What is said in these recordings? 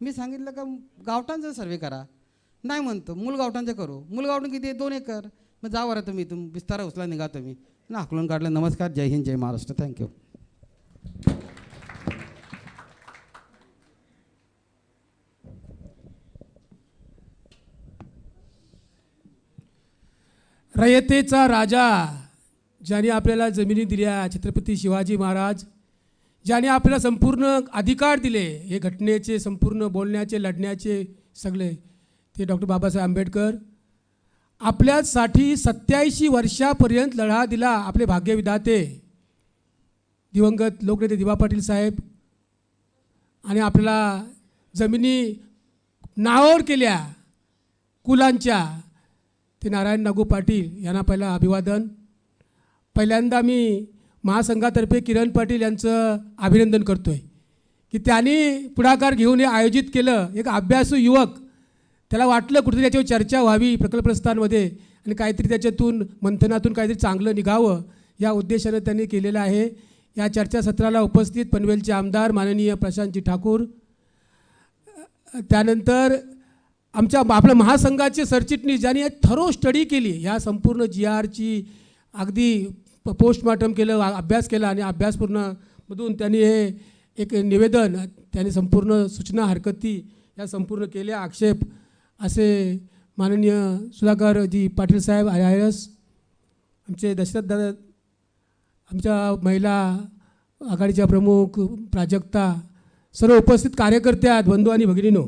मी सांगितलं का गावठांचा सर्वे करा. नाही म्हणतो मूल गावठांचं करू. मूल गावठाण किती आहे? दोन एकर. मग जा बरं तुम्ही तुम बिस्तारा उचला निघा तुम्ही. ना हाकलून काढलं. नमस्कार जय हिंद जय महाराष्ट्र. थँक्यू रयतेचा राजा ज्याने आपल्याला जमिनी दिल्या छत्रपती शिवाजी महाराज ज्याने आपल्याला संपूर्ण अधिकार दिले हे घटनेचे संपूर्ण बोलण्याचे लढण्याचे सगळे ते डॉक्टर बाबासाहेब आंबेडकर. आपल्यासाठी सत्याऐंशी वर्षापर्यंत लढा दिला आपले भाग्यविधाते दिवंगत लोकनेते दिवा पाटील साहेब. आणि आपल्याला जमिनी नावावर केल्या कुलांच्या ते नारायण नागू पाटील यांना पहिला अभिवादन. पहिल्यांदा मी महासंघातर्फे किरण पाटील यांचं अभिनंदन करतो आहे की त्यांनी पुढाकार घेऊन हे आयोजित केलं. एक अभ्यासू युवक त्याला वाटलं कुठेतरी याच्यावर चर्चा व्हावी प्रकल्पस्थांमध्ये आणि काहीतरी त्याच्यातून मंथनातून काहीतरी चांगलं निघावं या उद्देशानं त्यांनी केलेलं आहे. या चर्चासत्राला उपस्थित पनवेलचे आमदार माननीय प्रशांतजी ठाकूर. त्यानंतर आमच्या आपल्या महासंघाचे सरचिटणीस ज्यांनी थरो स्टडी केली ह्या संपूर्ण जी आरची अगदी पोस्टमार्टम केलं अभ्यास केला आणि अभ्यासपूर्णमधून त्यांनी हे एक निवेदन त्यांनी संपूर्ण सूचना हरकती या संपूर्ण केल्या. आक्षेप असे माननीय सुधाकरजी पाटील साहेब आय आय एस आमचे दशरथ दादा आमच्या महिला आघाडीच्या प्रमुख प्राजक्ता सर्व उपस्थित कार्यकर्ते आहेत बंधू आणि भगिनीनो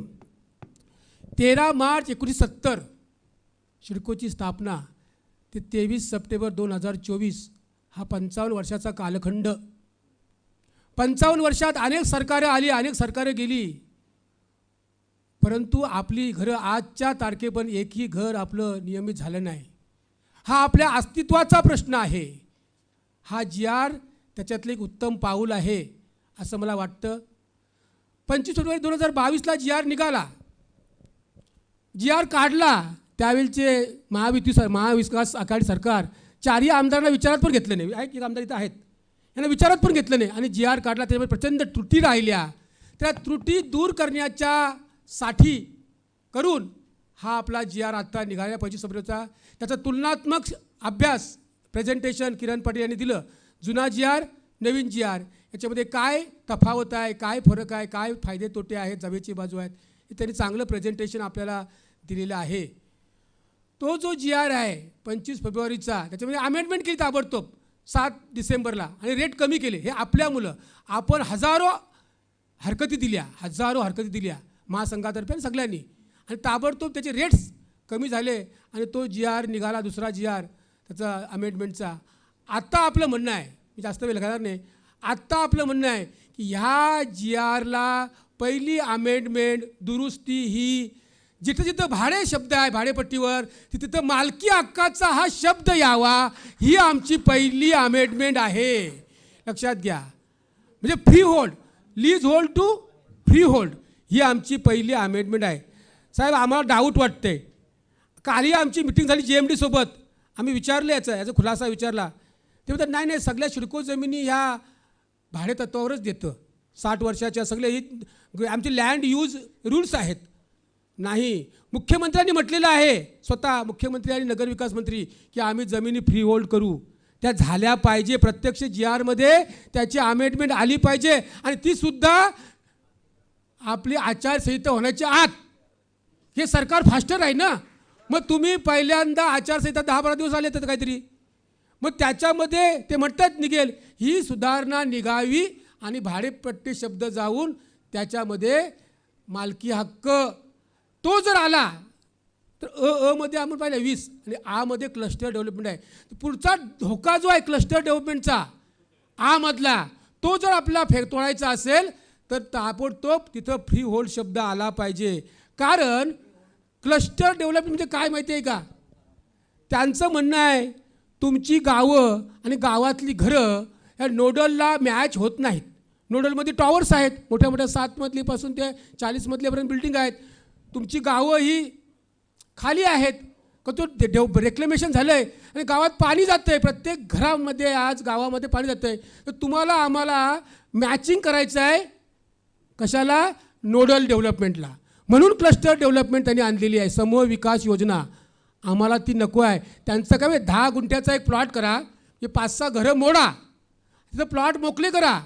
तेरा मार्च एकोणीसशे सत्तर शिडकोची स्थापना ते तेवीस सप्टेंबर दोन हजार चोवीस हा पंचावन्न वर्षाचा कालखंड. पंचावन्न वर्षात अनेक सरकारे आली अनेक सरकारे गेली. परंतु आपली घरं आजच्या तारखेपर्यंत एकही घर आपलं नियमित झालं नाही. हा आपल्या अस्तित्वाचा प्रश्न आहे. हा जी आर त्याच्यातलं एक उत्तम पाऊल आहे असं मला वाटतं. पंचवीस फेब्रुवारी दोन हजार बावीसला जी आर निघाला. जी आर काढला त्यावेळचे महायुती सर महाविकास आघाडी सरकार. चारही आमदारांना विचारात पण घेतलं नाही. आहे की आमदार इथं आहेत? यांना विचारात पण घेतलं नाही. आणि जी आर काढला त्याच्यामध्ये प्रचंड त्रुटी राहिल्या. त्या त्रुटी दूर करण्याच्या साठी करून हा आपला जी आर आत्ता निघाल्या पंचवीस फेब्रुवारीचा त्याचा तुलनात्मक अभ्यास प्रेझेंटेशन किरण पाटील यांनी दिलं. जुना जी आर नवीन जी आर याच्यामध्ये काय तफावत आहे काय फरक आहे काय फायदे तोटे आहेत जमेची बाजू आहेत हे त्यांनी चांगलं प्रेझेंटेशन आपल्याला दिलेलं आहे. तो जो जी आर आहे पंचवीस फेब्रुवारीचा त्याच्यामध्ये अमेंडमेंट केली ताबडतोब सात डिसेंबरला. आणि रेट कमी केले. हे आपल्या मुलं. आपण हजारो हरकती दिल्या. हजारो हरकती दिल्या. महासंघातर्फे आणि सगळ्यांनी. आणि ताबडतोब त्याचे रेट्स कमी झाले आणि तो जी आर निघाला दुसरा जी आर त्याचा अमेंडमेंटचा आत्ता आपलं म्हणणं आहे मी जास्त वेळ घालणार नाही. आत्ता आपलं म्हणणं आहे की ह्या जी आरला पहिली अमेंडमेंट दुरुस्ती ही जिथं जिथं भाडे शब्द आहे भाडेपट्टीवर तिथं तिथं मालकी हक्काचा हा शब्द यावा ही आमची पहिली अमेंडमेंट आहे. लक्षात घ्या. म्हणजे freehold leasehold to freehold ही आमची पहिली अमेंडमेंट आहे. साहेब आम्हाला डाऊट वाटते कालही आमची मिटिंग झाली जी एम डीसोबत आम्ही विचारलं याचं याचा खुलासा विचारला. ते म्हणतात नाही नाही सगळ्या शिडको जमिनी ह्या भाडेतत्वावरच देतं. साठ वर्षाच्या सगळे ही आमचे लँड यूज रूल्स आहेत. नाही. मुख्यमंत्र्यांनी म्हटलेलं आहे स्वतः मुख्यमंत्री आणि नगरविकास मंत्री की आम्ही जमिनी फ्री होल्ड करू. त्या झाल्या पाहिजे प्रत्यक्ष जी आरमध्ये त्याची अमेंडमेंट आली पाहिजे आणि ती सुद्धा आपली आचारसंहिता होण्याच्या आत. हे सरकार फास्टर आहे ना? मग तुम्ही पहिल्यांदा आचारसंहिता दहा बारा दिवस आले तर काहीतरी. मग त्याच्यामध्ये ते म्हणतात निघेल ही सुधारणा निघावी आणि भाडेपट्टी शब्द जाऊन त्याच्यामध्ये मालकी हक्क तो जर आला तर अ अमध्ये आपण पाहिलं वीस आणि आमध्ये क्लस्टर डेव्हलपमेंट आहे. तर पुढचा धोका जो आहे क्लस्टर डेव्हलपमेंटचा आमधला तो जर आपला फे तोडायचा असेल तर ताबडतोब तिथं फ्री होल्ड शब्द आला पाहिजे. कारण क्लस्टर डेव्हलपमेंट म्हणजे काय माहिती आहे का? त्यांचं म्हणणं आहे तुमची गावं आणि गावातली घरं ह्या नोडलला मॅच होत नाहीत. नोडलमध्ये टॉवर्स आहेत. मोठ्या मोठ्या सात मजलीपासून ते चाळीस मजलीपर्यंत बिल्डिंग आहेत. तुमची गावं ही खाली आहेत. का तो डेव रेक्लेमेशन झालं आहे आणि गावात पाणी जातं आहे प्रत्येक घरामध्ये आज गावामध्ये पाणी जातं आहे तर तुम्हाला आम्हाला मॅचिंग करायचं आहे कशाला? नोडल डेव्हलपमेंटला म्हणून क्लस्टर डेव्हलपमेंट त्यांनी आणलेली आहे. समूह विकास योजना. आम्हाला ती नको आहे. त्यांचं काय दहा गुंठ्याचा एक प्लॉट करा. हे पाच सहा घरं मोडा. तिथं प्लॉट मोकळे करा.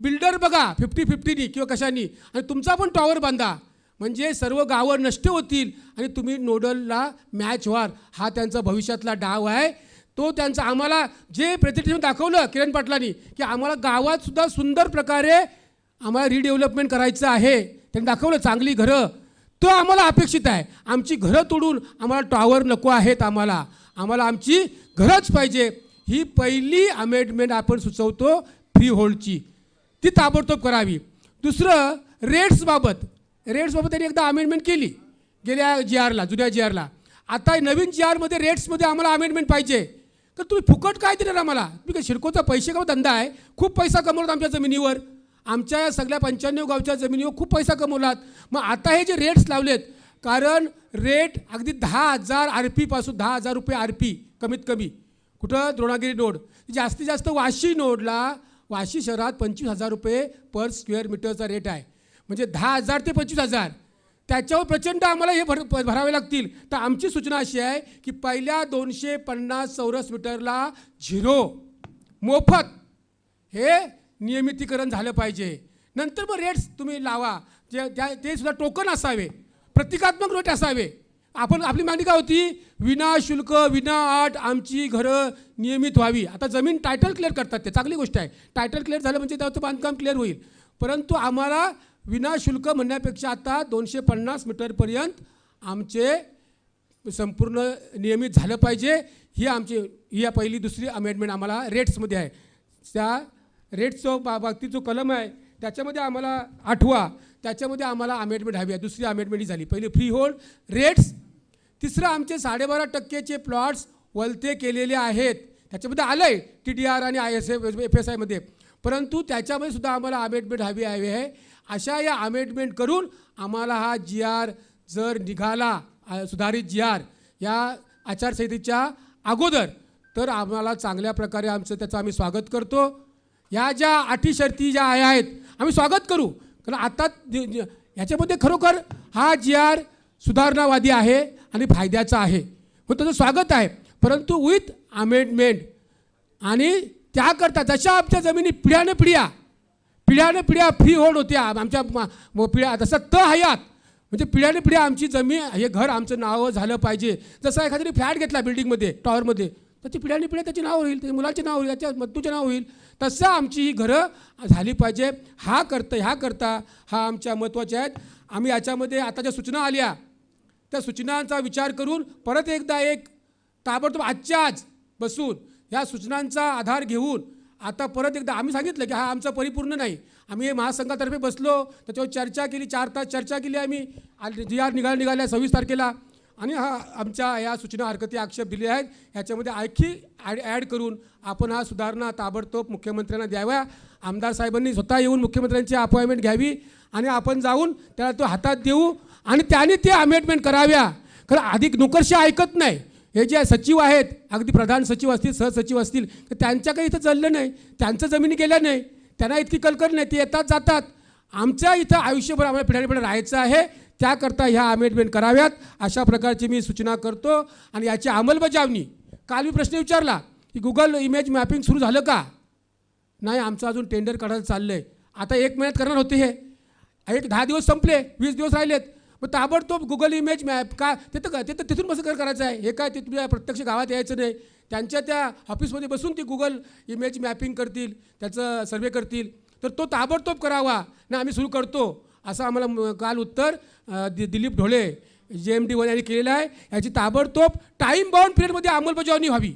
बिल्डर बघा. फिफ्टी फिफ्टीनी किंवा कशानी. आणि तुमचा पण टॉवर बांधा. म्हणजे सर्व गावं नष्ट होतील आणि तुम्ही नोडलला मॅच व्हाल. हा त्यांचा भविष्यातला डाव आहे. तो त्यांचा आम्हाला जे प्रेझेंटेशन दाखवलं किरण पाटलांनी की आम्हाला गावातसुद्धा सुंदर प्रकारे आम्हाला रिडेव्हलपमेंट करायचं आहे. त्यांनी दाखवलं चांगली घरं. तो आम्हाला अपेक्षित आहे. आमची घरं तोडून आम्हाला टॉवर नको आहेत आम्हाला. आम्हाला आमची घरंच पाहिजे. ही पहिली अमेंडमेंट आपण सुचवतो फ्री होल्डची ती ताबडतोब करावी. दुसरं रेट्सबाबत रेट्सबाबत त्यांनी एकदा अमेंडमेंट केली. गेल्या जी आरला जुन्या जी आरला आता नवीन जी आरमध्ये रेट्समध्ये आम्हाला अमेंडमेंट पाहिजे. तर तुम्ही फुकट काय दिलेलं आम्हाला? तुम्ही काय शिरकोचा पैसे का धंदा आहे? खूप पैसा कमवलात आमच्या जमिनीवर. आमच्या या सगळ्या पंच्याण्णव गावच्या जमिनीवर खूप पैसा कमवलात. मग आता हे जे रेट्स लावलेत कारण रेट अगदी दहा हजार आर पीपासून दहा हजार रुपये आर पी कमीत कमी. कुठं? द्रोणागिरी नोड. जास्तीत जास्त वाशी नोडला वाशी शहरात पंचवीस हजार रुपये पर स्क्वेअर मीटरचा रेट आहे. म्हणजे दहा हजार ते पंचवीस हजार. त्याच्यावर प्रचंड आम्हाला हे भर भरावे लागतील. तर आमची सूचना अशी आहे की पहिल्या दोनशे पन्नास चौरस मीटरला झिरो मोफत हे नियमितीकरण झालं पाहिजे. नंतर मग रेट्स तुम्ही लावा. जे त्या ते सुद्धा टोकन असावे. प्रतिकात्मक रेट असावे. आपण आपली मागणी काय होती? विना शुल्क विना आट आमची घरं नियमित व्हावी. आता जमीन टायटल क्लिअर करतात ते. चांगली गोष्ट आहे. टायटल क्लिअर झालं म्हणजे त्याचं बांधकाम क्लिअर होईल. परंतु आम्हाला विनाशुल्क म्हणण्यापेक्षा आता दोनशे पन्नास मीटरपर्यंत आमचे संपूर्ण नियमित झालं पाहिजे. ही आमची ही या पहिली दुसरी अमेंडमेंट आम्हाला रेट्समध्ये आहे. त्या रेट्सचं बा बाबतीत जो कलम आहे त्याच्यामध्ये आम्हाला आठवा. त्याच्यामध्ये आम्हाला अमेंडमेंट हवी आहे. दुसरी अमेंडमेंट ही झाली. पहिली फ्री होल्ड रेट्स तिसरं आमचे साडेबारा टक्केचे प्लॉट्स वलते केलेले आहेत. त्याच्यामध्ये आलं आहे टी डी आर आणि I S F F S आयमध्ये परंतु त्याच्यामध्ये सुद्धा आम्हाला अमेंडमेंट हवी हवी आहे. अशा या अमेंडमेंट करून आम्हाला हा जी आर जर निघाला सुधारित जी आर या आचारसंहितेच्या अगोदर तर आम्हाला चांगल्या प्रकारे आमचं त्याचं आम्ही स्वागत करतो. या ज्या अटी शर्ती ज्या आहेत आम्ही स्वागत करू. कारण आता ह्याच्यामध्ये खरोखर हा जी आर सुधारणावादी आहे आणि फायद्याचा आहे. मग त्याचं स्वागत आहे. परंतु विथ अमेंडमेंट आणि त्याकरता जशा आमच्या जमिनी पिढ्याने पिढ्या पिढ्याने पिढ्या फ्री होड होत्या. आमच्या पिढ्या जसं त हयात. म्हणजे पिढ्याने पिढ्या आमची जमीन हे घर आमचं नावं झालं पाहिजे. जसं एखाद्याने फ्लॅट घेतला बिल्डिंगमध्ये टॉवरमध्ये त्याची पिढ्याने पिढ्या त्याचे नाव होईल त्याच्या मुलाचे नाव होईल त्याच्या मत्तूचे नाव होईल. तसं आमची ही घरं झाली पाहिजे. हा करतं ह्या करता हा आमच्या महत्त्वाच्या आहेत. आम्ही याच्यामध्ये आता ज्या सूचना आल्या त्या सूचनांचा विचार करून परत एकदा एक ताबडतोब आजच्या आज बसून ह्या सूचनांचा आधार घेऊन आता परत एकदा आम्ही सांगितलं की हा आमचा परिपूर्ण नाही. आम्ही हे महासंघातर्फे बसलो त्याच्यावर चर्चा केली चार तास चर्चा केली आम्ही. जी आर निघाल निघाल्या सव्वीस तारखेला. आणि हा आमच्या या सूचना हरकती आक्षेप दिले आहेत. ह्याच्यामध्ये आणखी ॲड ॲड करून आपण हा सुधारणा ताबडतोब मुख्यमंत्र्यांना द्याव्या आमदार साहेबांनी स्वतः येऊन मुख्यमंत्र्यांची अपॉइंटमेंट घ्यावी आणि आपण जाऊन त्याला तो हातात देऊ आणि त्याने ते अमेंडमेंट कराव्या. कारण अधिक नोकरशी ऐकत नाही. हे जे सचिव आहेत अगदी प्रधान सचिव असतील सहसचिव असतील तर त्यांच्या काही इथं चाललं नाही त्यांचं जमिनी गेल्या नाही त्यांना इतकी कलकल नाही ते येतात जातात. आमच्या इथं आयुष्यभर आम्हाला पिढ्यापिढ्या राहायचं आहे त्याकरता ह्या अमेंडमेंट कराव्यात. अशा प्रकारची मी सूचना करतो आणि याची अंमलबजावणी. काल मी प्रश्न विचारला की गुगल इमेज मॅपिंग सुरू झालं का? नाही आमचं अजून टेंडर काढायला चाललं आहे आता एक महिन्यात करणार होते हे. एक दहा दिवस संपले वीस दिवस राहिलेत. मग ताबडतोब गुगल इमेज मॅप का ते तर ते तर तिथून कसं करायचं आहे. हे काय ते तुझ्या प्रत्यक्ष गावात यायचं नाही. त्यांच्या त्या ऑफिसमध्ये बसून ती गुगल इमेज मॅपिंग करतील त्याचं सर्वे करतील. तर तो ताबडतोब करावा. ना आम्ही सुरू करतो. असं आम्हाला काल उत्तर दि दिलीप ढोळे जे एम डी वन यांनी केलेलं आहे. याची ताबडतोब टाईम बाउंड पिरियडमध्ये अंमलबजावणी व्हावी.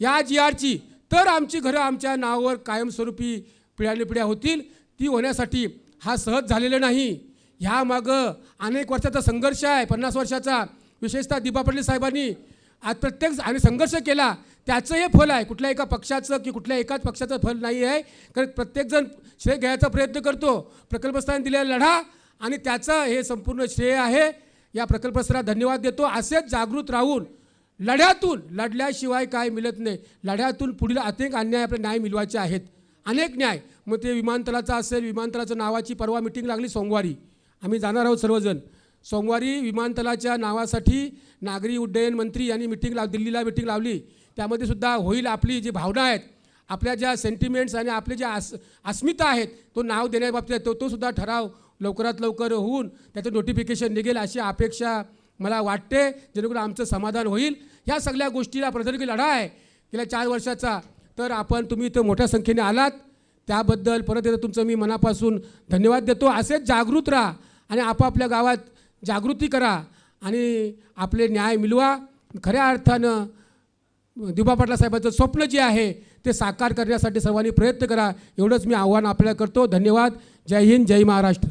या जी आरची तर आमची घरं आमच्या नावावर कायमस्वरूपी पिढ्याने पिढ्या होतील. ती होण्यासाठी हा सहज झालेला नाही. ह्या मागं अनेक वर्षाचा संघर्ष आहे पन्नास वर्षाचा. विशेषतः दिबा पाटील साहेबांनी आज प्रत्येक आणि संघर्ष केला त्याचं हे फल आहे. कुठल्या एका पक्षाचं की कुठल्या एकाच पक्षाचं फल नाही आहे. कारण प्रत्येकजण श्रेय घ्यायचा प्रयत्न करतो. प्रकल्पस्थाने दिलेला लढा आणि त्याचं हे संपूर्ण श्रेय आहे. या प्रकल्पस्थाला धन्यवाद देतो. असेच जागृत राहून लढ्यातून लढल्याशिवाय काय मिळत नाही. लढ्यातून पुढील अनेक अन्याय आपले न्याय मिळवायचे आहेत. अनेक न्याय. मग ते विमानतळाचं असेल विमानतळाचं नावाची परवा मिटिंग लागली सोमवारी. आम्ही जाणार आहोत सर्वजण. सोमवारी विमानतळाच्या नावासाठी नागरी उड्डयन मंत्री यांनी मिटिंग लाव दिल्लीला मिटिंग लावली. त्यामध्ये सुद्धा होईल आपली जी भावना आहेत आपल्या ज्या सेंटिमेंट्स आणि आपले ज्या आस अस्मिता आहेत तो नाव देण्याबाबतीत तो तो सुद्धा ठराव लवकरात लवकर होऊन त्याचं नोटिफिकेशन निघेल अशी अपेक्षा मला वाटते. जेणेकरून आमचं समाधान होईल. ह्या सगळ्या गोष्टीला प्रधानमंत्री लढा आहे. गेल्या चार वर्षाचा. तर आपण तुम्ही इथं मोठ्या संख्येने आलात. त्याबद्दल परत एकदा तुमचं मी मनापासून धन्यवाद देतो. असेच जागृत राहा. आणि आपापल्या गावात जागृती करा आणि आपले न्याय मिळवा खऱ्या अर्थानं दिबा पाटला साहेबांचं स्वप्न जे आहे ते साकार करण्यासाठी सर्वांनी प्रयत्न करा. एवढंच मी आव्हान आपल्याला करतो. धन्यवाद. जय हिंद जय महाराष्ट्र.